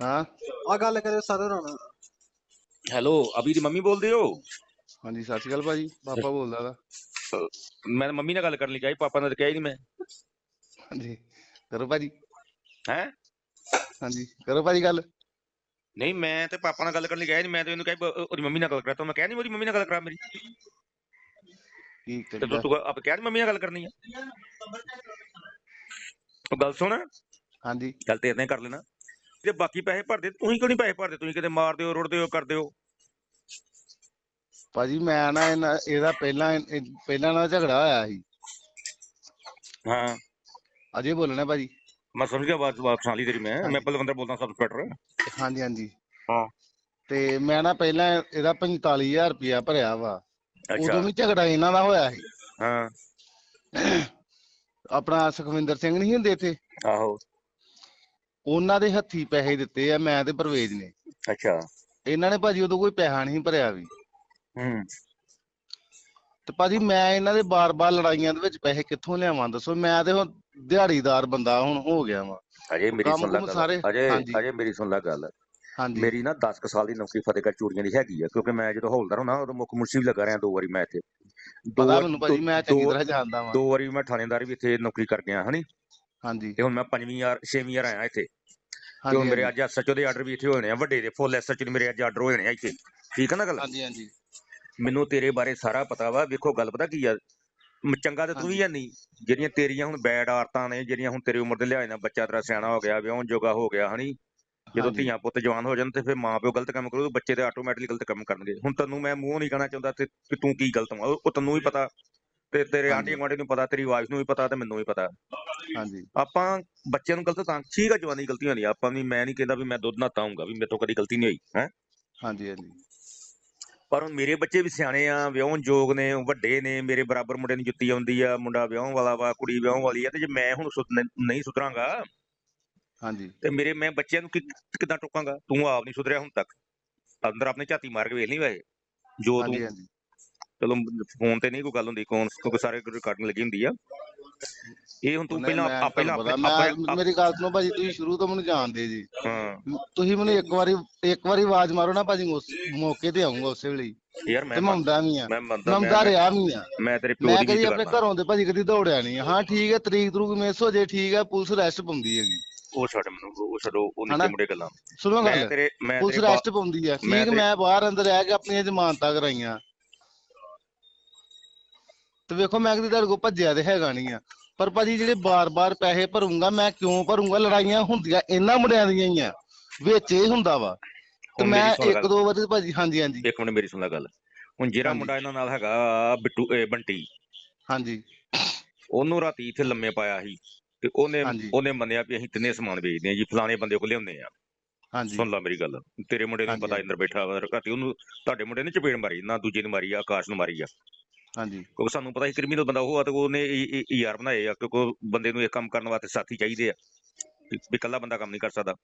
ਹਾਂ? ਆ ਗੱਲ ਕਰੇ ਸਾਰੇ ਰਾਣਾ ਹੈਲੋ ਅਭੀ ਦੀ ਮੰਮੀ ਬੋਲਦੇ ਹੋ? ਹਾਂਜੀ ਸਤਿ ਸ਼੍ਰੀ ਅਕਾਲ ਭਾਜੀ। ਪਾਪਾ ਬੋਲਦਾ ਦਾ ਮੈਂ ਤਾਂ ਮੰਮੀ ਨਾਲ ਗੱਲ ਕਰਨ ਲਈ ਕਿਹਾ ਸੀ, ਪਾਪਾ ਨਾਲ ਤਾਂ ਕਿਹਾ ਹੀ ਨਹੀਂ ਮੈਂ। ਹਾਂਜੀ ਕਰੋ ਭਾਜੀ। ਹੈ? ਹਾਂਜੀ ਕਰੋ ਭਾਜੀ ਗੱਲ। ਨਹੀਂ ਮੈਂ ਤੇ ਪਾਪਾ ਨਾਲ ਗੱਲ ਕਰਨ ਲਈ ਕਿਹਾ ਹੀ ਨਹੀਂ ਮੈਂ ਤਾਂ ਇਹਨੂੰ ਕਿਹਾ ਉਹਦੀ ਮੰਮੀ ਨਾਲ ਗੱਲ ਕਰਾ ਤਾ ਮੈਂ ਕਿਹਾ ਨਹੀਂ ਉਹਦੀ ਮੰਮੀ ਨਾਲ ਗੱਲ ਕਰਾ ਮੇਰੀ। ਕੀ ਤੇ ਕਰੀਦਾ ਤੂੰ ਆਪ ਕਿਹਾ ਨੀ ਮੰਮੀ ਨਾਲ ਗੱਲ ਕਰਨੀ ਆ? ਉਹ ਗੱਲ ਸੁਣ। ਹਾਂਜੀ। ਗੱਲ ਤੇ ਇਦਾਂ ਹੀ ਕਰ ਲੈਣਾ। ਜੇ ਬਾਕੀ ਪੈਸੇ ਭਰਦੇ ਤੁਸੀਂ ਕਿਉਂ ਨਹੀਂ ਪੈਸੇ ਭਰਦੇ? ਤੁਸੀਂ ਕਿਤੇ ਮਾਰਦੇ ਹੋ ਰੁੜਦੇ ਹੋ ਕਰਦੇ ਹੋ। ਭਾਜੀ ਮੈਂ ਨਾ ਇਹਨਾਂ- ਇਹਦਾ ਪਹਿਲਾਂ ਇਹ- ਪਹਿਲਾਂ ਨਾਲ ਝਗੜਾ ਹੋਇਆ ਸੀ। ਹਾਂ। ਅਜੇ ਬੋਲਣਾ ਭਾਜੀ। ਮੈਂ ਸਮਝ ਗਿਆ ਬਾਤ ਬਾਤ ਸੁਣਾ ਲਈ ਤੇਰੀ ਮੈਂ। ਮੈਂ ਬਲਵੰਦਰ ਬੋਲਦਾ ਸਬ ਇੰਸਪੈਕਟਰ ਹਾਂਜੀ ਹਾਂਜੀ। ਹਾਂ। ਤੇ ਮੈਂ ਨਾ ਪਹਿਲਾਂ ਇਹਦਾ 45000 ਰੁਪਇਆ ਭਰਿਆ ਵਾ। ਉਦੋਂ ਵੀ ਝਗੜਾ ਇਹਨਾਂ ਦਾ ਹੋਇਆ ਸੀ। ਹਾਂ। ਆਪਣਾ ਸੁਖਵਿੰਦਰ ਸਿੰਘ ਨਹੀਂ ਹੁੰਦੇ ਇੱਥੇ? ਆਹੋ। ਉਹਨਾਂ ਦੇ ਹੱਥੀ ਪੈਸੇ ਦਿੱਤੇ ਆ ਮੈਂ ਤੇ ਪਰਵੇਜ ਨੇ। ਅੱਛਾ। ਇਹਨਾਂ ਨੇ ਭਾਜੀ ਉਦੋਂ ਕੋਈ ਪੈਸਾ ਨਹੀਂ ਭਰਿਆ ਵੀ। ਹੂੰ। ਤੇ ਭਾਜੀ ਮੈਂ ਇਹਨਾਂ ਦੇ ਬਾਰ-ਬਾਰ ਲੜਾਈਆਂ ਦੇ ਵਿੱਚ ਪੈਸੇ ਕਿੱਥੋਂ ਲਿਆਵਾਂ ਦੱਸੋ? ਮੈਂ ਤੇ ਹੁਣ ਦਿਹਾੜੀਦਾਰ ਬੰਦਾ ਹੁਣ ਹੋ ਗਿਆ ਵਾਂ। ਅਜੇ ਮੇਰੀ ਸੁਣ ਲੈ ਗੱਲ। ਅਜੇ। ਅਜੇ ਮੇਰੀ ਸੁਣ ਲੈ ਗੱਲ। ਹਾਂਜੀ। ਮੇਰੀ ਨਾ 10 ਕੁ ਸਾਲ ਦੀ ਨੌਕਰੀ ਫਤਿਹਗੜ੍ਹ ਚੂੜੀਆਂ ਦੀ ਹੈਗੀ ਆ ਕਿਉਂਕਿ ਮੈਂ ਜਦੋਂ ਹੌਲਦਾਰ ਹੁਣਾ ਉਦੋਂ ਮੁੱਖ ਮੁਨਸੀ ਵੀ ਲੱਗਾ ਰਿਹਾ ਦੋ ਵਾਰੀ ਮੈਂ ਇੱਥੇ। ਦੋ ਭਾਜੀ ਮੈਂ ਚੰਗੀ ਤਰ੍ਹਾਂ ਜਾਣਦਾ ਵਾਂ। ਦੋ ਵਾਰੀ ਮੈਂ ਥਾਣੇਦਾਰ ਵੀ ਇੱਥੇ ਨੌਕਰੀ ਕਰ ਗਿਆ ਹਨੀ ਹਾਂਜੀ। ਤੇ ਹੁਣ ਮੈਂ ਪੰਜਵੀਂ ਯਾਰ ਛੇਵੀਂ ਯਾਰ ਆਇਆ ਇੱਥੇ। ਤੇ ਹੁਣ ਮੇਰੇ ਅੱਜ ਐਸਐਚਓ ਦੇ ਆਰਡਰ ਵੀ ਇੱਥੇ ਹੋਣੇ ਆ ਵੱਡੇ ਦੇ ਫੁੱਲ ਐਸਐਚਓ ਦੇ ਮੇਰੇ ਅੱਜ ਆਰਡਰ ਹੋਣੇ ਆ ਇੱਥੇ। ਠੀਕ ਹੈ ਨਾ ਗੱਲ? ਹਾਂਜੀ ਹਾਂਜੀ। ਮੈਨੂੰ ਤੇਰੇ ਬਾਰੇ ਸਾਰਾ ਪਤਾ ਵਾ ਵੇਖੋ ਗੱਲ ਪਤਾ ਕੀ ਆ? ਚੰਗਾ ਤੇ ਤੂੰ ਵੀ ਹੈ ਨਹੀਂ ਜਿਹੜੀਆਂ ਤੇਰੀਆਂ ਹੁਣ ਬੈਡ ਆਦਤਾਂ ਨੇ ਜਿਹੜੀਆਂ ਹੁਣ ਤੇਰੀ ਉਮਰ ਦੇ ਲਿਹਾਜ਼ ਨਾਲ ਬੱਚਾ ਤੇਰਾ ਸਿਆਣਾ ਹੋ ਗਿਆ ਵਿਆਹਣ ਜੋਗਾ ਹੋ ਗਿਆ ਹਨੀ। ਜਦੋਂ। ਧੀਆਂ ਪੁੱਤ ਜਵਾਨ ਹੋ ਜਾਣ ਤੇ ਫਿਰ ਮਾਂ ਪਿਓ ਗਲਤ ਕੰਮ ਕਰੂ ਬੱਚੇ ਤੇ ਆਟੋਮੈਟਿਕਲੀ ਗਲਤ ਕੰਮ ਕਰਨਗੇ। ਹੁਣ ਤੈਨੂੰ ਮੈਂ ਮੂੰਹ ਨਹੀਂ ਕਹਿਣਾ ਚਾਹੁੰਦਾ ਤੇ ਤੂੰ ਕੀ ਗਲਤ ਉਹ ਉਹ ਤੈਨੂੰ ਵੀ ਪਤਾ। ਤੇ ਤੇਰੇ। ਆਂਢੀ ਗੁਆਂਢੀ ਨੂੰ ਪਤਾ ਤੇਰੀ ਵਾਈਫ ਨੂੰ ਵੀ ਪਤਾ ਤੇ ਮੈਨੂੰ ਵੀ ਪਤਾ। ਹਾਂਜੀ। ਆਪਾਂ ਬੱਚਿਆਂ ਨੂੰ ਗਲਤ ਤਾਂ ਠੀਕ ਆ ਜਵਾਨੀ ਗਲਤੀਆਂ ਹੁੰਦੀਆਂ ਆਪਾਂ ਵੀ ਮੈਂ ਨਹੀਂ ਕਹਿੰਦਾ ਵੀ ਮੈਂ ਦੁੱਧ ਨਹਾਤਾ ਹੂੰਗਾ ਵੀ ਮੇਰੇ ਤੋਂ ਕਦੀ ਗਲਤੀ ਨਹੀਂ ਹੋਈ ਹੈ। ਹਾਂਜੀ ਹਾਂਜੀ। ਪਰ ਹੁਣ ਮੇਰੇ ਬੱਚੇ ਵੀ ਸਿਆਣੇ ਆ ਵਿਆਹਣ ਯੋਗ ਨੇ ਵੱਡੇ ਨੇ ਮੇਰੇ ਬਰਾਬਰ ਮੁੰਡੇ ਨੂੰ ਜੁੱਤੀ ਆਉਂਦੀ ਆ ਮੁੰਡਾ ਵਿਆਹਣ ਵਾਲਾ ਵਾ ਕੁੜੀ ਵਿਆਹਣ ਵਾਲੀ ਆ ਤੇ ਜੇ ਮੈਂ ਹੁਣ ਨ- ਨਹੀਂ ਸੁਧਰਾਂਗਾ ਹਾਂਜੀ। ਤੇ ਮੇਰੇ ਮੈਂ ਬੱਚਿਆਂ ਨੂੰ ਕਿੱਦਾਂ ਟੋਕਾਂਗਾ? ਤੂੰ ਆਪ ਨਹੀਂ ਸੁਧਰਿਆ ਹੁਣ ਤੱਕ। ਅੰਦਰ ਆਪਣੇ ਝਾਤੀ ਮਾਰ ਕੇ ਵੇਖ ਲਈ ਵਾਏ ਜੋ ਤੂੰ ਚਲੋ ਫੋਨ ਤੇ ਨਹੀਂ ਕੋਈ ਗੱਲ ਹੁੰਦੀ ਕੌਣ ਕਿਉਂਕਿ ਸਾਰੇ ਰਿਕਾਰਡਿੰਗ ਲੱਗੀ ਹੁੰਦੀ ਆ। ਇਹ ਹੁਣ ਤੂੰ ਪਹਿਲਾਂ ਮੈਂ ਆ- ਪਹਿਲਾਂ ਮੈਂ ਮੇਰੀ ਗੱਲ ਸੁਣੋ ਭਾਜੀ ਤੁਸੀਂ ਸ਼ੁਰੂ ਤੋਂ ਮੈਨੂੰ ਜਾਣਦੇ ਜੀ। ਹਾਂ। ਤੁਸੀਂ ਮੈਨੂੰ ਇੱਕ ਵਾਰੀ ਇੱਕ ਵਾਰੀ ਆਵਾਜ਼ ਮਾਰੋ ਨਾ ਭਾਜੀ ਉਸ ਮੌਕੇ ਤੇ ਆਉਂਗਾ ਉਸੇ ਵੇਲੇ। ਯਾਰ ਮੈਂ ਮੰਮਦਾ ਵੀ ਆ। ਮੈਂ ਮੰਮਦਾ ਮੈਂ ਰਿਹਾ ਵੀ ਆ। ਮੈਂ ਤੇਰੇ ਪਿਓ ਮੈਂ ਦੀ ਕਦੀ ਇੱਜ਼ਤ ਆਪਣੇ ਘਰੋਂ ਦੇ ਭਾਜੀ ਕਦੀ ਦੌੜਿਆ ਨਹੀਂ ਹਾਂ ਠੀਕ ਹੈ ਤਰੀਕ ਤਰੂਕ ਮਿਸ ਹੋ ਜੇ ਠੀਕ ਹੈ ਪੁਲਿਸ ਅਰੈਸਟ ਪਾਉਂਦੀ ਹੈਗੀ। ਉਹ ਛੱਡ ਮੈਨੂੰ ਉਹ ਛੱਡੋ ਉਹ? ਨਿੱਕੇ ਮੁੰਡੇ ਗੱਲਾਂ। ਸੁਣੋ ਮੈਂ ਗੱਲ ਤੇਰੇ ਮੈਂ ਪੁਲਿਸ ਅਰੈਸਟ ਪਾਉਂਦੀ ਆ ਮੈਂ ਠੀਕ ਮੈਂ ਬਾਹਰ ਅੰਦਰ ਰਹਿ ਕੇ ਆਪਣੀਆਂ ਜ਼ਮਾਨਤਾਂ ਕਰਾਈਆਂ। ਤੇ ਵੇਖੋ ਮੈਂ ਕਦੀ ਤੁਹਾਡੇ ਕੋਲ ਭੱਜਿਆ ਤੇ ਹੈਗਾ ਨਹੀਂ ਆ। ਪਰ ਭਾਜੀ ਜਿਹੜੇ ਬਾਰ-ਬਾਰ ਪੈਸੇ ਭਰੂੰਗਾ ਮੈਂ ਕਿਉਂ ਭਰੂੰਗਾ? ਲੜਾਈਆਂ ਹੁੰਦੀਆਂ ਇਹਨਾਂ ਮੁੰਡਿਆਂ ਦੀਆਂ ਹੀ ਆ। ਵਿੱਚ ਇਹ ਹੁੰਦਾ ਵਾ। ਤੇ ਮੈਂ ਇੱਕ। ਦੋ ਵਾਰੀ ਭਾਜੀ ਹਾਂਜੀ ਹਾਂਜੀ। ਇੱਕ ਮਿੰਟ ਮੇਰੀ ਸੁਣ ਲੈ ਗੱਲ। ਹੁਣ ਜਿਹੜਾ। ਮੁੰਡਾ ਇਹਨਾਂ ਨਾਲ ਹੈਗਾ ਬਿੱਟੂ ਇਹ ਬੰਟੀ ਹਾਂਜੀ। ਉਹਨੂੰ ਰਾਤੀ ਇੱਥੇ ਲੰਮੇ ਪਾਇਆ ਸੀ। ਤੇ ਉਹਨੇ। ਉਹਨੇ ਮੰਨਿਆ ਵੀ ਅਸੀਂ ਤਿੰਨੇ ਸਮਾਨ ਵੇਚਦੇ ਆ ਜੀ ਫਲਾਣੇ ਬੰਦੇ ਕੋਲ ਲਿਆਉਂਦੇ ਆ ਹਾਂਜੀ। ਸੁਣ ਲੈ ਮੇਰੀ ਗੱਲ। ਤੇਰੇ ਮੁੰਡੇ ਨੂੰ ਪਤਾ ਅੰਦਰ ਬੈਠਾ ਵਾ ਰਾਤੀ ਉਹਨੂੰ ਤੁਹਾਡੇ ਮੁੰਡੇ ਨੇ ਚਪੇੜ ਮਾਰੀ ਨਾ ਦੂਜੇ ਨੇ ਮਾਰੀ ਆ ਆਕਾਸ਼ ਨੂੰ ਮਾਰੀ ਆ। ਹਾਂਜੀ। ਕਿਉਂਕਿ ਸਾਨੂੰ ਪਤਾ ਸੀ ਕ੍ਰਿਮੀਨਲ ਬੰਦਾ ਉਹ ਆ ਤੇ ਉਹਨੇ ਯਾਰ ਬਣਾਏ ਆ ਕਿਉਂਕਿ ਉਹ ਬੰਦੇ ਨੂੰ ਇਹ ਕੰਮ ਕਰਨ ਵਾਸਤੇ ਸਾਥੀ ਚਾਹੀਦੇ ਆ। ਵੀ ਵੀ ਇਕੱਲਾ ਬੰਦਾ ਕੰਮ ਨਹੀਂ ਕਰ ਸਕਦਾ।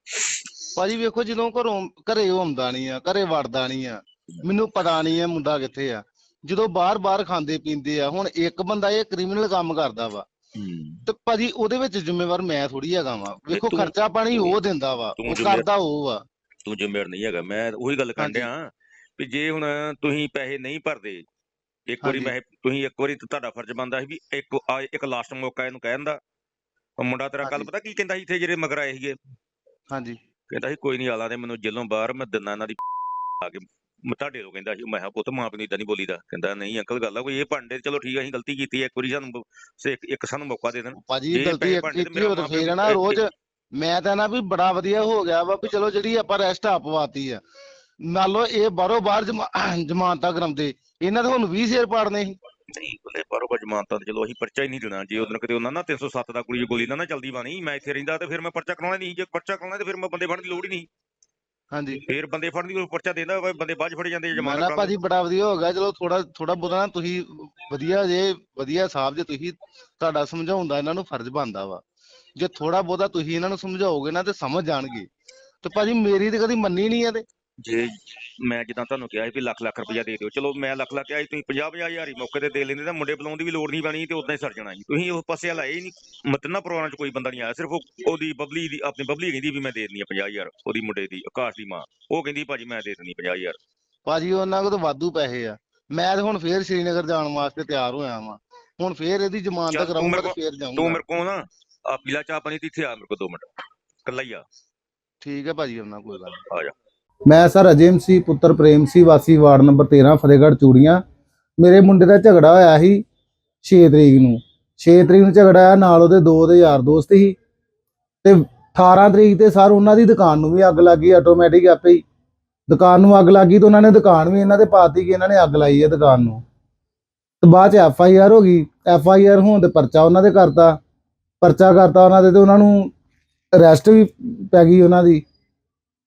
ਭਾਜੀ ਵੇਖੋ ਜਦੋਂ ਘਰੋਂ ਘਰੇ ਉਹ ਆਉਂਦਾ ਨਹੀਂ ਆ ਘਰੇ ਵੜਦਾ ਨਹੀਂ ਆ ਮੈਨੂੰ ਪਤਾ ਨਹੀਂ ਆ ਮੁੰਡਾ ਕਿੱਥੇ ਆ। ਜਦੋਂ ਬਾਹਰ-ਬਾਹਰ ਖਾਂਦੇ ਪੀਂਦੇ ਆ ਹੁਣ ਇੱਕ ਬੰਦਾ ਇਹ ਕ੍ਰਿਮੀਨਲ ਕੰਮ ਕਰਦਾ ਵਾ। ਤੇ ਭਾਜੀ ਉਹਦੇ ਵਿੱਚ ਜ਼ਿੰਮੇਵਾਰ ਮੈਂ ਥੋੜੀ ਹੈਗਾ ਵਾ। ਵੇਖੋ ਤੂੰ- ਖਰਚਾ ਪਾਣੀ ਉਹ ਦਿੰਦਾ ਵਾ ਤੂੰ ਉਹ ਜ਼ਿੰਮੇਵਾਰ- ਕਰਦਾ ਉਹ ਆ। ਤੂੰ ਜ਼ਿੰਮੇਵਾਰ ਨਹੀਂ ਹੈਗਾ। ਮੈਂ ਉਹੀ ਗੱਲ ਕਰਨ ਹਾਂਜੀ। ਡਿਆ ਵੀ ਜੇ ਹੁਣ ਤੁਸੀਂ ਪੈਸੇ ਨਹੀਂ ਭਰਦੇ ਇੱਕ ਵਾਰੀ ਹਾਂਜੀ। ਪੈਸੇ ਤੁਸੀਂ ਇੱਕ ਵਾਰੀ ਤਾਂ ਤੁਹਾਡਾ ਫਰਜ਼ ਬਣਦਾ ਸੀ ਵੀ ਇੱਕ ਆ- ਇੱਕ ਲਾਸਟ ਮੌਕਾ ਇਹਨੂੰ ਕਹਿਣ ਦਾ। ਉਹ ਮੁੰਡਾ ਤੇਰਾ ਕੱਲ ਹਾਂਜੀ। ਪਤਾ ਕੀ ਕਹਿੰਦਾ ਸੀ ਇੱਥੇ ਜਿਹੜੇ ਮਗਰ ਆਏ ਸੀਗੇ? ਹਾਂਜੀ। ਕਹਿੰਦਾ ਸੀ ਕੋਈ ਨਹੀਂ ਆਲਾ ਦੇ ਮੈਨੂੰ ਜੇਲੋਂ ਬਾਹਰ ਮੈਂ ਦਿੰਦਾ ਇਹਨਾਂ ਦੀ ਆ ਕੇ। ਮੈਂ ਤੁਹਾਡੇ ਤੋਂ ਕਹਿੰਦਾ ਸੀ ਮੈਂ ਕਿਹਾ ਪੁੱਤ ਮਾਂ ਪਿਓ ਨੂੰ ਇਦਾਂ ਨਹੀਂ ਬੋਲੀਦਾ। ਕਹਿੰਦਾ ਨਹੀਂ ਅੰਕਲ ਗੱਲ ਆ ਕੋਈ ਇਹ ਭਾਂਡੇ ਚਲੋ ਠੀਕ ਆ ਅਸੀਂ ਗਲਤੀ ਕੀਤੀ ਹੈ ਇੱਕ ਵਾਰੀ ਸਾਨੂੰ ਸੇ ਇੱਕ- ਸਾਨੂੰ ਮੌਕਾ ਦੇ ਦੇਣ। ਭਾਜੀ ਜੇ ਗਲਤੀ ਪੈਸੇ ਇੱਕ ਬਣਦੇ ਤੇ ਕੀਤੀ ਮੇਰਾ ਹੋਰ ਮਾਂ ਪਿਓ ਫੇਰ ਨਾ ਰੋਜ਼। ਮੈਂ ਤਾਂ ਨਾ ਵੀ ਬੜਾ ਵਧੀਆ ਹੋ ਗਿਆ ਵਾ ਵੀ ਚਲੋ ਜਿਹੜੀ ਆਪਾਂ ਰੈਸਟ ਆਪਵਾਤੀ ਆ। ਮੰਨ ਲਓ ਇਹ ਬਾਹਰੋਂ ਬਾਹਰ ਜਮਾ- ਜ਼ਮਾਨਤਾਂ ਕਰਾਉਂਦੇ। ਇਹਨਾਂ ਦੇ ਹੁਣ 20 ਸ਼ੇਰ ਪਾੜਨੇ ਸੀ। ਨਹੀਂ ਬਲੇ ਬਾਰੋ ਜਮਾਨਤਾਂ ਤੇ ਚਲੋ ਅਸੀਂ ਪਰਚਾ ਹੀ ਨਹੀਂ ਦੇਣਾ। ਜੇ ਉਦੋਂ ਕਿਤੇ ਉਹਨਾਂ ਨਾ 307 ਦਾ ਕੁੜੀ ਗੋਲੀ ਨਾ ਨਾ ਚੱਲਦੀ ਬਾਣੀ ਮੈਂ ਇੱਥੇ ਰਹਿੰਦਾ ਤੇ ਫਿਰ ਮੈਂ ਪਰਚਾ ਕਰਾਉਣਾ ਨਹੀਂ। ਜੇ ਪਰਚਾ ਕਰਾਉਣਾ ਤੇ ਫਿਰ ਮੈਂ ਬੰਦੇ ਫੜਨ ਦੀ ਲੋੜ ਹੀ ਨਹੀਂ। ਹਾਂਜੀ। ਫਿਰ ਬੰਦੇ ਫੜਨ ਦੀ ਕੋਈ ਪਰਚਾ ਦੇਂਦਾ ਬੰਦੇ 'ਚ ਫੜੇ ਜਾਂਦੇ ਜਮਾਨਤ ਨਾ ਭਾਜੀ ਬੜਾ ਵਧੀਆ ਹੋ ਗਿਆ। ਚਲੋ ਥੋੜਾ ਥੋੜਾ ਨਾ ਤੁਸੀਂ ਵਧੀਆ ਜੇ ਵਧੀਆ ਸਾਹਿਬ ਜੇ ਤੁਸੀਂ ਤੁਹਾਡਾ ਸਮਝਾਉਣ ਦਾ ਇਹਨਾਂ ਨੂੰ ਫਰਜ਼ ਬਣਦਾ ਵਾ। ਜੇ ਥੋੜਾ ਬਹੁਤਾ ਤੁਸੀਂ ਇਹਨਾਂ ਨੂੰ ਸਮਝਾਓਗੇ ਨਾ ਤੇ ਸਮਝ ਜਾਣਗੇ। ਤੇ ਭਾਜੀ ਮੇਰੀ ਤੇ ਕਦੀ ਮੰਨੀ ਨਹੀਂ ਆ ਤੇ। ਜੇ ਮੈਂ ਜਿੱਦਾਂ ਤੁਹਾਨੂੰ ਕਿਹਾ ਸੀ ਵੀ ਲੱਖ ਲੱਖ ਰੁਪਇਆ ਦੇ ਦਿਓ ਚਲੋ ਮੈਂ ਲੱਖ ਲੱਖ ਕਿਹਾ ਸੀ ਤੁਸੀਂ 50 50 ਹਜ਼ਾਰ ਹੀ ਮੌਕੇ ਤੇ ਦੇ ਲੈਂਦੇ ਤਾਂ ਮੁੰਡੇ ਬੁਲਾਉਣ ਦੀ ਵੀ ਲੋੜ ਨਹੀਂ ਪੈਣੀ ਤੇ ਉਦਾਂ ਹੀ ਸਰ ਜਾਣਾ ਸੀ ਤੁਸੀਂ ਉਸ ਪਾਸੇ ਲਾਏ ਹੀ ਨਹੀਂ ਮਤਨਾ ਪਰਿਵਾਰਾਂ 'ਚ ਕੋਈ ਬੰਦਾ ਨਹੀਂ ਆਇਆ ਸਿਰਫ ਉਹ- ਉਹਦੀ ਬਬਲੀ ਦੀ ਆਪਣੀ ਬਬਲੀ ਕਹਿੰਦੀ ਵੀ ਮੈਂ ਦੇ ਦਿੰਦੀ ਆ 50 ਹਜ਼ਾਰ ਉਹਦੀ ਮੁੰਡੇ ਦੀ ਆਕਾਸ਼ ਦੀ ਮਾਂ। ਉਹ ਕਹਿੰਦੀ ਭਾਜੀ ਮੈਂ ਦੇ ਦਿੰਦੀ 50 ਹਜ਼ਾਰ। ਭਾਜੀ ਉਹਨਾਂ ਕੋਲ ਤਾਂ ਵਾਧੂ ਪੈਸੇ ਆ। ਮੈਂ ਤੇ ਹੁਣ ਫੇਰ ਸ਼੍ਰੀਨਗਰ ਜਾਣ ਵਾਸਤੇ ਤਿਆਰ ਹੋਇਆ ਵਾਂ। ਹੁਣ ਫੇਰ ਇਹਦੀ ਜ਼ਮਾਨਤ ਤੂੰ ਕਰਾਉਂਗਾ ਤੇ ਕੋਲ- ਫੇਰ ਤੂੰ ਜਾਊਂਗਾ ਮੇਰੇ ਕੋਲ ਨਾ ਆ ਪੀਲਾ ਚਾਹ ਪਾਣੀ ਤੇ ਇੱਥੇ ਆ ਮੇਰੇ ਕੋਲ 2 ਮਿੰਟ। ਕੱਲਾ ਹੀ ਆ। ਠੀਕ ਹੈ ਭਾਜੀ ਉਹਨਾਂ ਕੋਈ ਗੱਲ ਨੀ। ਆ ਜਾ। ਮੈਂ ਸਰ ਅਜੇਮ ਸੀ ਪੁੱਤਰ ਪ੍ਰੇਮ ਸੀ, ਵਾਸੀ ਵਾਰਡ ਨੰਬਰ 13 ਫਤਿਹਗੜ੍ਹ ਚੂੜੀਆਂ। ਮੇਰੇ ਮੁੰਡੇ ਦਾ ਝਗੜਾ ਹੋਇਆ ਸੀ 6 ਤਰੀਕ ਨੂੰ। 6 ਤਰੀਕ ਨੂੰ ਝਗੜਾ ਹੋਇਆ, ਨਾਲ ਉਹਦੇ ਦੋ ਦੇ ਯਾਰ ਦੋਸਤ ਸੀ। ਤੇ 18 ਤਰੀਕ ਤੇ ਸਰ ਉਹਨਾਂ ਦੀ ਦੁਕਾਨ ਨੂੰ ਵੀ ਅੱਗ ਲੱਗ ਗਈ ਆਟੋਮੈਟਿਕ ਆਪੇ ਹੀ। ਦੁਕਾਨ ਨੂੰ ਅੱਗ ਲੱਗ ਗਈ ਤੇ ਉਹਨਾਂ ਨੇ ਦੁਕਾਨ ਵੀ ਇਹਨਾਂ ਦੇ ਪਾਤੀ ਕਿ ਇਹਨਾਂ ਨੇ ਅੱਗ ਲਾਈ ਹੈ ਦੁਕਾਨ ਨੂੰ। ਤੇ ਬਾਅਦ ਚ ਐਫ ਆਈ ਆਰ ਹੋ ਗਈ। ਐਫ ਆਈ ਆਰ ਹੋਣ ਤੇ ਪਰਚਾ ਉਹਨਾਂ ਦੇ ਕਰਤਾ। ਪਰਚਾ ਕਰਤਾ ਉਹਨਾਂ ਦੇ ਤੇ ਉਹਨਾਂ ਨੂੰ ਅਰੈਸਟ ਵੀ ਪੈ ਗਈ ਉਹਨਾਂ ਦੀ।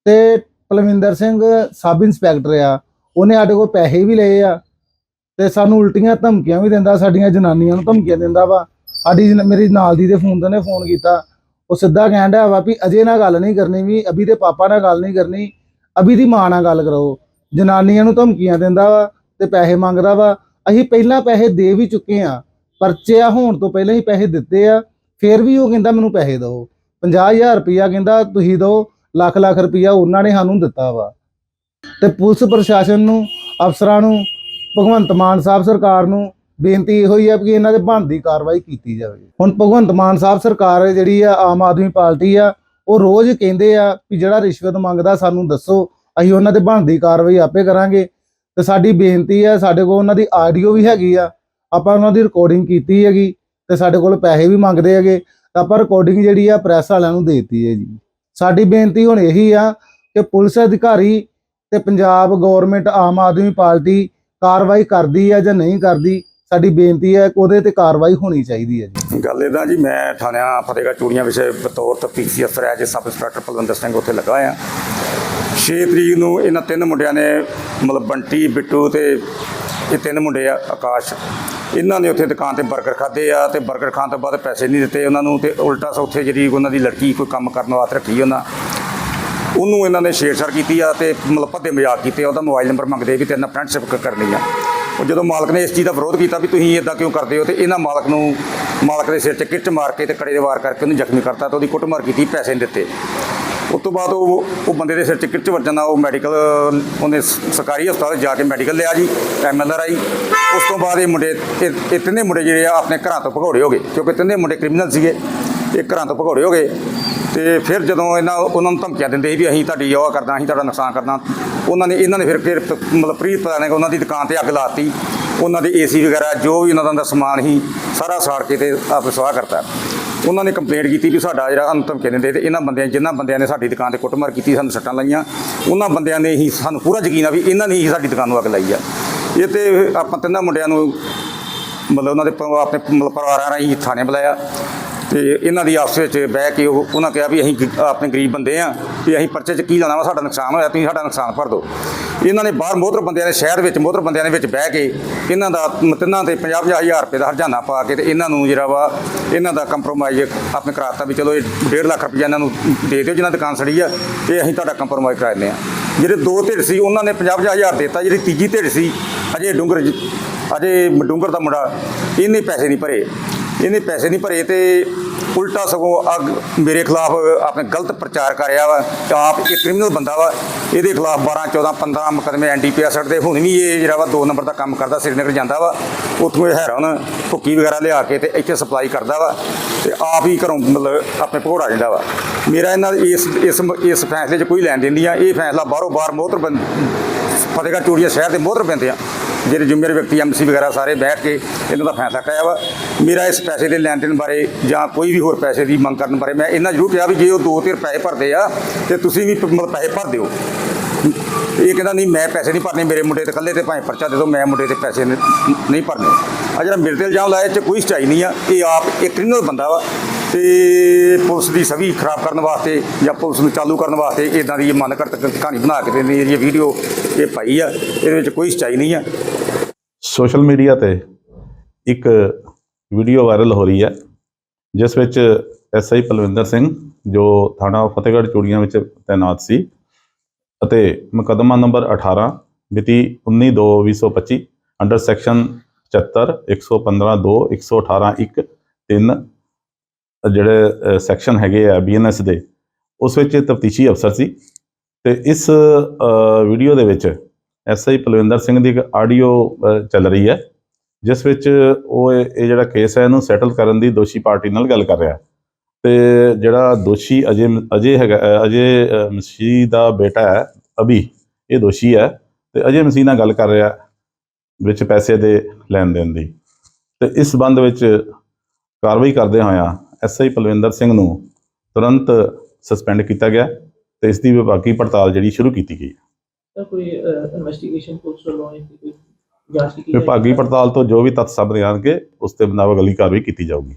ਤੇ ਕੁਲਵਿੰਦਰ ਸਿੰਘ ਸਬ ਇੰਸਪੈਕਟਰ ਆ, ਉਹਨੇ ਸਾਡੇ ਕੋਲ ਪੈਸੇ ਵੀ ਲਏ ਆ ਤੇ ਸਾਨੂੰ ਉਲਟੀਆਂ ਧਮਕੀਆਂ ਵੀ ਦਿੰਦਾ, ਸਾਡੀਆਂ ਜਨਾਨੀਆਂ ਨੂੰ ਧਮਕੀਆਂ ਦਿੰਦਾ ਵਾ। ਸਾਡੀ ਮੇਰੀ ਨਾਲ ਦੀ ਦੇ ਫੋਨ ਤੇ ਨੇ ਫੋਨ ਕੀਤਾ। ਉਹ ਸਿੱਧਾ ਕਹਿਣ ਡਿਆ ਵਾ ਵੀ ਅਜੇ ਨਾਲ ਗੱਲ ਨਹੀਂ ਕਰਨੀ ਵੀ, ਅਭੀ ਦੇ ਪਾਪਾ ਨਾਲ ਗੱਲ ਨਹੀਂ ਕਰਨੀ, ਅਭੀ ਦੀ ਮਾਂ ਨਾਲ ਗੱਲ ਕਰੋ। ਜਨਾਨੀਆਂ ਨੂੰ ਧਮਕੀਆਂ ਦਿੰਦਾ ਵਾ ਤੇ ਪੈਸੇ ਮੰਗਦਾ ਵਾ। ਅਸੀਂ ਪਹਿਲਾਂ ਪੈਸੇ ਦੇ ਵੀ ਚੁੱਕੇ ਆ ਪਰਚਿਆ ਹੋਣ ਤੋਂ ਪਹਿਲਾਂ ਹੀ ਪੈਸੇ ਦਿੱਤੇ ਆ, ਫੇਰ ਵੀ ਉਹ ਕਹਿੰਦਾ ਮੈਨੂੰ ਪੈਸੇ ਦਿਓ। 50000 ਰੁਪਇਆ ਕਹਿੰਦਾ ਤੁਸੀਂ ਦਿਓ ਲੱਖ ਲੱਖ ਰੁਪਈਆ ਉਹਨਾਂ ਨੇ ਸਾਨੂੰ ਦਿੱਤਾ ਵਾ। ਤੇ ਪੁਲਿਸ ਪ੍ਰਸ਼ਾਸਨ ਨੂੰ, ਅਫਸਰਾਂ ਨੂੰ, ਭਗਵੰਤ ਮਾਨ ਸਾਹਿਬ ਸਰਕਾਰ ਨੂੰ ਬੇਨਤੀ ਇਹੋ ਹੀ ਆ ਕਿ ਇਹਨਾਂ ਦੇ ਬਣਦੀ ਕਾਰਵਾਈ ਕੀਤੀ ਜਾਵੇ। ਹੁਣ ਭਗਵੰਤ ਮਾਨ ਸਾਹਿਬ ਸਰਕਾਰ ਜਿਹੜੀ ਆ, ਆਮ ਆਦਮੀ ਪਾਰਟੀ ਆ, ਉਹ ਰੋਜ਼ ਕਹਿੰਦੇ ਆ ਕਿ ਜਿਹੜਾ ਰਿਸ਼ਵਤ ਮੰਗਦਾ ਸਾਨੂੰ ਦੱਸੋ, ਅਸੀਂ ਉਹਨਾਂ ਤੇ ਬਣਦੀ ਕਾਰਵਾਈ ਆਪੇ ਕਰਾਂਗੇ। ਤੇ ਸਾਡੀ ਬੇਨਤੀ ਆ, ਸਾਡੇ ਕੋਲ ਉਹਨਾਂ ਦੀ ਆਡੀਓ ਵੀ ਹੈਗੀ ਆ, ਆਪਾਂ ਉਹਨਾਂ ਦੀ ਰਿਕਾਰਡਿੰਗ ਕੀਤੀ ਹੈਗੀ, ਤੇ ਸਾਡੇ ਕੋਲ ਪੈਸੇ ਵੀ ਮੰਗਦੇ ਹੈਗੇ, ਤਾਂ ਆਪਾਂ ਰਿਕਾਰਡਿੰਗ ਜਿਹੜੀ ਆ ਪ੍ਰੈਸ ਵਾਲਿਆਂ ਨੂੰ ਦੇਤੀ ਹੈ ਜੀ। ਸਾਡੀ ਬੇਨਤੀ ਹੁਣ ਇਹੀ ਆ ਕਿ ਪੁਲਿਸ ਅਧਿਕਾਰੀ ਤੇ ਪੰਜਾਬ ਗਵਰਨਮੈਂਟ ਆਮ ਆਦਮੀ ਪਾਰਟੀ ਕਾਰਵਾਈ ਕਰਦੀ ਆ ਜਾਂ ਨਹੀਂ ਕਰਦੀ, ਸਾਡੀ ਬੇਨਤੀ ਹੈ ਕਿ ਉਹਦੇ ਤੇ ਕਾਰਵਾਈ ਹੋਣੀ ਚਾਹੀਦੀ ਹੈ ਜੀ। ਗੱਲ ਇਹਦਾ ਜੀ, ਮੈਂ ਥਾਣਿਆਂ ਫਤਿਹਗੜ੍ਹ ਚੂੜੀਆਂ ਵਿੱਚ ਬਤੌਰ ਤਫਤੀਸ਼ੀ ਅਫਸਰ as sub inspector Palwinder Singh ਉੱਥੇ ਲੱਗਾ ਆ। 6 ਤਰੀਕ ਨੂੰ ਇਹਨਾਂ ਤਿੰਨ ਮੁੰਡਿਆਂ ਨੇ ਮਤਲਬ ਬੰਟੀ, ਬਿੱਟੂ ਤੇ ਇਹ ਤਿੰਨ ਮੁੰਡੇ ਆ, ਆਕਾਸ਼। ਇਹਨਾਂ ਨੇ ਉੱਥੇ ਦੁਕਾਨ ਤੇ 버ਗਰ ਖਾਦੇ ਆ ਤੇ 버ਗਰ ਖਾਣ ਤੋਂ ਬਾਅਦ ਪੈਸੇ ਨਹੀਂ ਦਿੱਤੇ ਉਹਨਾਂ ਨੂੰ ਤੇ ਉਲਟਾ ਸ ਉੱਥੇ ਜਿਹੜੀ ਉਹਨਾਂ ਦੀ ਲੜਕੀ ਕੋਈ ਕੰਮ ਕਰਨ ਵਾਸਤੇ ਰੱਖੀ ਉਹਨਾਂ। ਉਹਨੂੰ ਇਹਨਾਂ ਨੇ ਛੇੜਛਾੜ ਕੀਤੀ ਆ ਤੇ ਮਤਲਬ ਭੱਦੇ ਮਜ਼ਾਕ ਕੀਤੇ ਆ, ਉਹਦਾ ਮੋਬਾਈਲ ਨੰਬਰ ਮੰਗਦੇ ਵੀ ਤੇਰੇ ਨਾਲ ਫਰੈਂਡਸ਼ਿਪ ਕਰਨੀ ਆ। ਉਹ ਜਦੋਂ ਮਾਲਕ ਨੇ ਇਸ ਚੀਜ਼ ਦਾ ਵਿਰੋਧ ਕੀਤਾ ਵੀ ਤੁਸੀਂ ਇਦਾਂ ਕਿਉਂ ਕਰਦੇ ਹੋ ਤੇ ਇਹਨਾਂ ਮਾਲਕ ਨੂੰ ਮਾਲਕ ਦੇ ਸਿਰ 'ਚ ਕਿੱਟ ਮਾਰ ਕੇ ਤੇ ਕੜੇ ਦੇ ਵਾਰ ਕਰਕੇ ਉਹਨੂੰ ਜ਼ਖਮੀ ਕਰਤਾ ਤੇ ਉਹਦੀ ਕੁੱਟਮਾਰ ਕੀਤੀ ਪੈਸੇ ਨਹੀਂ ਦਿੱਤੇ। ਉਸ ਤੋਂ ਬਾਅਦ ਉਹ ਉਹ ਬੰਦੇ ਦੇ ਸਿਰ 'ਚ ਕਿਰਚ ਵੱਜਣ ਨਾਲ ਉਹ ਮੈਡੀਕਲ ਉਹਨੇ ਸਰਕਾਰੀ ਹਸਪਤਾਲ ਜਾ ਕੇ ਮੈਡੀਕਲ ਲਿਆ ਜੀ ਐਮਐਲਆਰ ਆਈ। ਉਸ ਤੋਂ ਬਾਅਦ ਇਹ ਮੁੰਡੇ, ਇਹ ਇਹ ਤਿੰਨੇ ਮੁੰਡੇ ਜਿਹੜੇ ਆ ਆਪਣੇ ਘਰਾਂ ਤੋਂ ਭਗੌੜੇ ਹੋ ਗਏ, ਕਿਉਂਕਿ ਤਿੰਨੇ ਮੁੰਡੇ ਕ੍ਰਿਮੀਨਲ ਸੀਗੇ, ਇਹ ਘਰਾਂ ਤੋਂ ਭਗੌੜੇ ਹੋ ਗਏ। ਤੇ ਫਿਰ ਜਦੋਂ ਇਹਨਾਂ ਉਹਨਾਂ ਨੂੰ ਧਮਕੀਆਂ ਦਿੰਦੇ ਸੀ ਵੀ ਅਸੀਂ ਤੁਹਾਡੀ ਉਹ ਕਰਦਾ, ਅਸੀਂ ਤੁਹਾਡਾ ਨੁਕਸਾਨ ਕਰਨਾ ਉਹਨਾਂ ਨੇ ਇਹਨਾਂ ਨੇ ਫਿਰ ਫਿਰ ਮਤਲਬ ਪ੍ਰੀਤ ਪਤਾ ਨੇ ਉਹਨਾਂ ਦੀ ਦੁਕਾਨ ਤੇ ਅੱਗ ਲਾਤੀ ਉਹਨਾਂ ਦੇ ਏਸੀ ਵਗੈਰਾ ਜੋ ਵੀ ਉਹਨਾਂ ਦਾ ਸਮਾਨ ਸੀ, ਸਾਰਾ ਸਾੜ ਕੇ ਤੇ ਆਪ ਸਵਾਹ ਕਰਤਾ। ਉਹਨਾਂ ਨੇ ਕੰਪਲੇਂਟ ਕੀਤੀ ਵੀ ਸਾਡਾ ਜਿਹੜਾ ਸਾਨੂੰ ਧਮਕੀ ਦਿੰਦੇ ਤੇ ਇਹਨਾਂ ਬੰਦਿਆਂ ਜਿਨ੍ਹਾਂ ਬੰਦਿਆਂ ਨੇ ਸਾਡੀ ਦੁਕਾਨ ਤੇ ਕੁੱਟਮਾਰ ਕੀਤੀ, ਸਾਨੂੰ ਸੱਟਾਂ ਲਾਈਆਂ। ਉਹਨਾਂ ਬੰਦਿਆਂ ਨੇ ਹੀ ਸਾਨੂੰ ਪੂਰਾ ਯਕੀਨ ਆ ਵੀ ਇਹਨਾਂ ਨੇ ਹੀ ਸਾਡੀ ਦੁਕਾਨ ਨੂੰ ਅੱਗ ਲਾਈ ਆ। ਇਹ ਤੇ ਆਪਾਂ ਤਿੰਨਾਂ ਮੁੰਡਿਆਂ ਨੂੰ ਮਤਲਬ ਉਹਨਾਂ ਦੇ ਆਪਣੇ ਮਤਲਬ ਪਰਿਵਾਰਾਂ ਰਾਹੀਂ ਥਾਣੇ ਬੁਲਾਇਆ। ਤੇ ਇਹਨਾਂ ਦੀ ਆਪਸ ਵਿੱਚ ਬਹਿ ਕੇ ਉਹ, ਉਹਨਾਂ ਕਿਹਾ ਵੀ ਅਸੀਂ ਗ- ਆਪਣੇ ਗਰੀਬ ਬੰਦੇ ਆ ਵੀ ਅਸੀਂ ਪਰਚੇ 'ਚ ਕੀ ਲਾਣਾ ਵਾ, ਸਾਡਾ ਨੁਕਸਾਨ ਹੋਇਆ, ਤੁਸੀਂ ਸਾਡਾ ਨੁਕਸਾਨ ਭਰ ਦਿਓ। ਇਹਨਾਂ ਨੇ ਬਾਹਰ ਮੋਹਤਰ ਬੰਦਿਆਂ ਨੇ ਸ਼ਹਿਰ ਵਿੱਚ, ਮੋਹਤਰ ਬੰਦਿਆਂ ਦੇ ਵਿੱਚ ਬਹਿ ਕੇ ਇਹਨਾਂ ਦਾ ਤਿੰਨਾਂ ਤੇ 50 ਹਜ਼ਾਰ ਰੁਪਏ ਦਾ ਹਰਜਾਨਾ ਪਾ ਕੇ ਤੇ ਇਹਨਾਂ ਨੂੰ ਜਿਹੜਾ ਵਾ, ਇਹਨਾਂ ਦਾ ਕੰਪਰੋਮਾਈਜ਼ ਆਪਣੇ ਕਰਾਤਾ ਵੀ ਚਲੋ ਇਹ 1.5 ਲੱਖ ਰੁਪਏ ਇਹਨਾਂ ਨੂੰ ਦੇ ਦਿਓ, ਜਿਹਨਾਂ ਦੁਕਾਨ ਸੜੀ ਆ, ਤੇ ਅਸੀਂ ਤੁਹਾਡਾ ਕੰਪਰੋਮਾਈਜ਼ ਕਰਾ ਦਿੰਦੇ ਆ। ਜਿਹੜੇ ਦੋ ਧਿਰ ਸੀ, ਉਹਨਾਂ ਨੇ 50 ਹਜ਼ਾਰ ਦਿੱਤਾ, ਜਿਹੜੀ ਤੀਜੀ ਧਿਰ ਸੀ, ਅਜੇ ਡੂੰਗਰ ਜ- ਅਜੇ ਡੂੰਗਰ ਦਾ ਮੁੰਡਾ ਇਹਨੇ ਪੈਸੇ ਨਹੀਂ ਭਰੇ। ਇਹਨੇ ਪੈਸੇ ਨਹੀਂ ਭਰੇ ਤੇ ਉਲਟਾ ਸਗੋਂ ਅੱਗ ਮੇਰੇ ਖਿਲਾਫ ਆਪਣੇ ਗਲਤ ਪ੍ਰਚਾਰ ਕਰ ਰਿਹਾ ਵਾ, ਆਪ ਇਹ ਕ੍ਰਿਮੀਨਲ ਬੰਦਾ ਵਾ, ਇਹਦੇ ਖਿਲਾਫ 12 14 15 ਮੁਕੱਦਮੇ ਐਨਡੀਪੀਐਸ ਦੇ ਹੁਣ ਵੀ ਇਹ ਜਿਹੜਾ ਵਾ 2 ਨੰਬਰ ਦਾ ਕੰਮ ਕਰਦਾ ਸ੍ਰੀਨਗਰ ਜਾਂਦਾ ਵਾ, ਉੱਥੋਂ ਇਹ ਹੈਰਾਨ ਭੁੱਕੀ ਵਗੈਰਾ ਲਿਆ ਕੇ ਤੇ ਇੱਥੇ ਸਪਲਾਈ ਕਰਦਾ ਵਾ ਤੇ ਆਪ ਹੀ ਘਰੋਂ ਮਤਲਬ ਆਪਣੇ ਭਗੌੜਾ ਜਾਂਦਾ ਵਾ। ਮੇਰਾ ਇਹਨਾਂ ਇਸ ਇਸ ਇਸ ਫੈਸਲੇ 'ਚ ਕੋਈ ਲੈਣ ਦੇਣ ਨਹੀਂ ਆ। ਇਹ ਫੈਸਲਾ ਬਾਹਰੋਂ ਬਾਹਰ ਮੋਹਤਰ ਬੰਦ ਫਤਿਹਗੜ੍ਹ ਚੂੜੀਆ ਸ਼ਹਿਰ ਦੇ ਮੋਹਤਰ ਪੈਂਦੇ ਆ। ਜਿਹੜੇ ਜ਼ਿੰਮੇਵਾਰ ਵਿਅਕਤੀ ਐਮਸੀ ਵਗੈਰਾ ਸਾਰੇ ਬੈਠ ਕੇ ਇਹਨਾਂ ਦਾ ਫੈਸਲਾ ਕਰਿਆ ਵਾ। ਮੇਰਾ ਇਸ ਪੈਸੇ ਦੇ ਲੈਣ ਦੇਣ ਬਾਰੇ ਜਾਂ ਕੋਈ ਵੀ ਹੋਰ ਪੈਸੇ ਦੀ ਮੰਗ ਕਰਨ ਬਾਰੇ ਮੈਂ ਇਹਨਾਂ ਜ਼ਰੂਰ ਕਿਹਾ ਵੀ ਜੇ ਉਹ ਦੋ ਤਿਰ ਪੈਸੇ ਭਰਦੇ ਆ, ਤੇ ਤੁਸੀਂ ਵੀ ਮਤਲਬ ਪੈਸੇ ਭਰ ਦਿਓ। ਇਹ ਕਹਿੰਦਾ, ਨਹੀਂ, ਮੈਂ ਪੈਸੇ ਨਹੀਂ ਭਰਨੇ, ਮੇਰੇ ਮੁੰਡੇ ਤੇ ਇਕੱਲੇ ਤੇ ਭਾਵੇਂ ਪਰਚਾ ਦੇ ਦਿਓ, ਮੈਂ ਮੁੰਡੇ ਤੇ ਪੈਸੇ ਨਹੀਂ ਭਰਨੇ। ਆ ਜਿਹੜਾ ਮੇਰੇ ਤੇ ਇਲਜ਼ਾਮ ਲਾਇਆ, ਇਹ 'ਚ ਕੋਈ ਸਚਾਈ ਨਹੀਂ ਆ। ਇਹ ਆਪ ਇੱਕ ਕ੍ਰਿਮੀਨਲ ਬੰਦਾ ਵਾ। ਤੇ ਪੁਲਿਸ ਦੀ ਛਵੀ ਖਰਾਬ ਕਰਨ ਵਾਸਤੇ ਜਾਂ ਪੁਲਿਸ ਨੂੰ ਚਾਲੂ ਕਰਨ ਵਾਸਤੇ ਇਦਾਂ ਦੀ ਮਨ ਘੜਤ ਕਹਾਣੀ ਬਣਾ ਕੇ ਦੇਣੀ ਇਹ ਵੀਡੀਓ ਇਹ ਪਾਈ ਆ, ਇਹਦੇ ਵਿੱਚ ਕੋਈ ਸਚਾਈ ਨਹੀਂ ਆ। ਸੋਸ਼ਲ ਮੀਡੀਆ ਤੇ ਇੱਕ ਵੀਡੀਓ ਵਾਇਰਲ ਹੋ ਰਹੀ ਹੈ, ਜਿਸ ਵਿੱਚ ਐਸਆਈ ਪਲਵਿੰਦਰ ਸਿੰਘ, ਜੋ ਥਾਣਾ ਫਤਿਹਗੜ੍ਹ ਚੂੜੀਆਂ ਵਿੱਚ ਤਾਇਨਾਤ ਸੀ, ਅਤੇ ਮੁਕੱਦਮਾ ਨੰਬਰ 18 ਮਿਤੀ 19/2/2025 ਅੰਡਰ ਸੈਕਸ਼ਨ 75 115 2 118 1 3 ਜਿਹੜੇ ਸੈਕਸ਼ਨ ਹੈਗੇ ਆ ਬੀਐਨਐਸ ਦੇ, ਉਸ ਵਿੱਚ ਤਫਤੀਸ਼ੀ ਅਫਸਰ ਸੀ ਤੇ ਇਸ ਵੀਡੀਓ ਦੇ ਵਿੱਚ ਐਸਆਈ ਪਲਵਿੰਦਰ ਸਿੰਘ ਦੀ ਇੱਕ ਆਡੀਓ ਚੱਲ ਰਹੀ ਹੈ, ਜਿਸ ਵਿੱਚ ਉਹ ਇਹ ਇਹ ਜਿਹੜਾ ਕੇਸ ਹੈ ਇਹਨੂੰ ਸੈਟਲ ਕਰਨ ਦੀ ਦੋਸ਼ੀ ਪਾਰਟੀ ਨਾਲ ਗੱਲ ਕਰ ਰਿਹਾ। ਤੇ ਜਿਹੜਾ ਦੋਸ਼ੀ ਅਜੇ ਅਜੇ ਹੈਗਾ ਅਜੇ ਮਸੀਹ ਦਾ ਬੇਟਾ ਹੈ, ਅਭੀ, ਇਹ ਦੋਸ਼ੀ ਹੈ ਤੇ ਅਜੇ ਮਸੀਹ ਨਾਲ ਗੱਲ ਕਰ ਰਿਹਾ ਵਿੱਚ ਪੈਸੇ ਦੇ ਲੈਣ ਦੇਣ ਦੀ। ਤੇ ਇਸ ਸੰਬੰਧ ਵਿੱਚ ਕਾਰਵਾਈ ਕਰਦੇ ਹੋਇਆਂ ਐਸਆਈ ਪਲਵਿੰਦਰ ਸਿੰਘ ਨੂੰ ਤੁਰੰਤ ਸਸਪੈਂਡ ਕੀਤਾ ਗਿਆ ਤੇ ਇਸ ਦੀ ਵਿਭਾਗੀ ਪੜਤਾਲ ਜਿਹੜੀ ਸ਼ੁਰੂ ਕੀਤੀ ਗਈ ਹੈ। ਸਰ ਕੋਈ ਇਨਵੈਸਟੀਗੇਸ਼ਨ ਪੁਲਿਸ ਵੱਲੋਂ ਕੋਈ ਜਾਂਚ ਕੀਤੀ? ਵਿਭਾਗੀ ਪੜਤਾਲ ਤੋਂ ਜੋ ਵੀ ਤੱਥ ਸਾਹਮਣੇ ਆਉਣਗੇ ਉਸ ਤੇ ਮੁਤਾਬਕ ਅਗਲੀ ਕਾਰਵਾਈ ਕੀਤੀ ਜਾਊਗੀ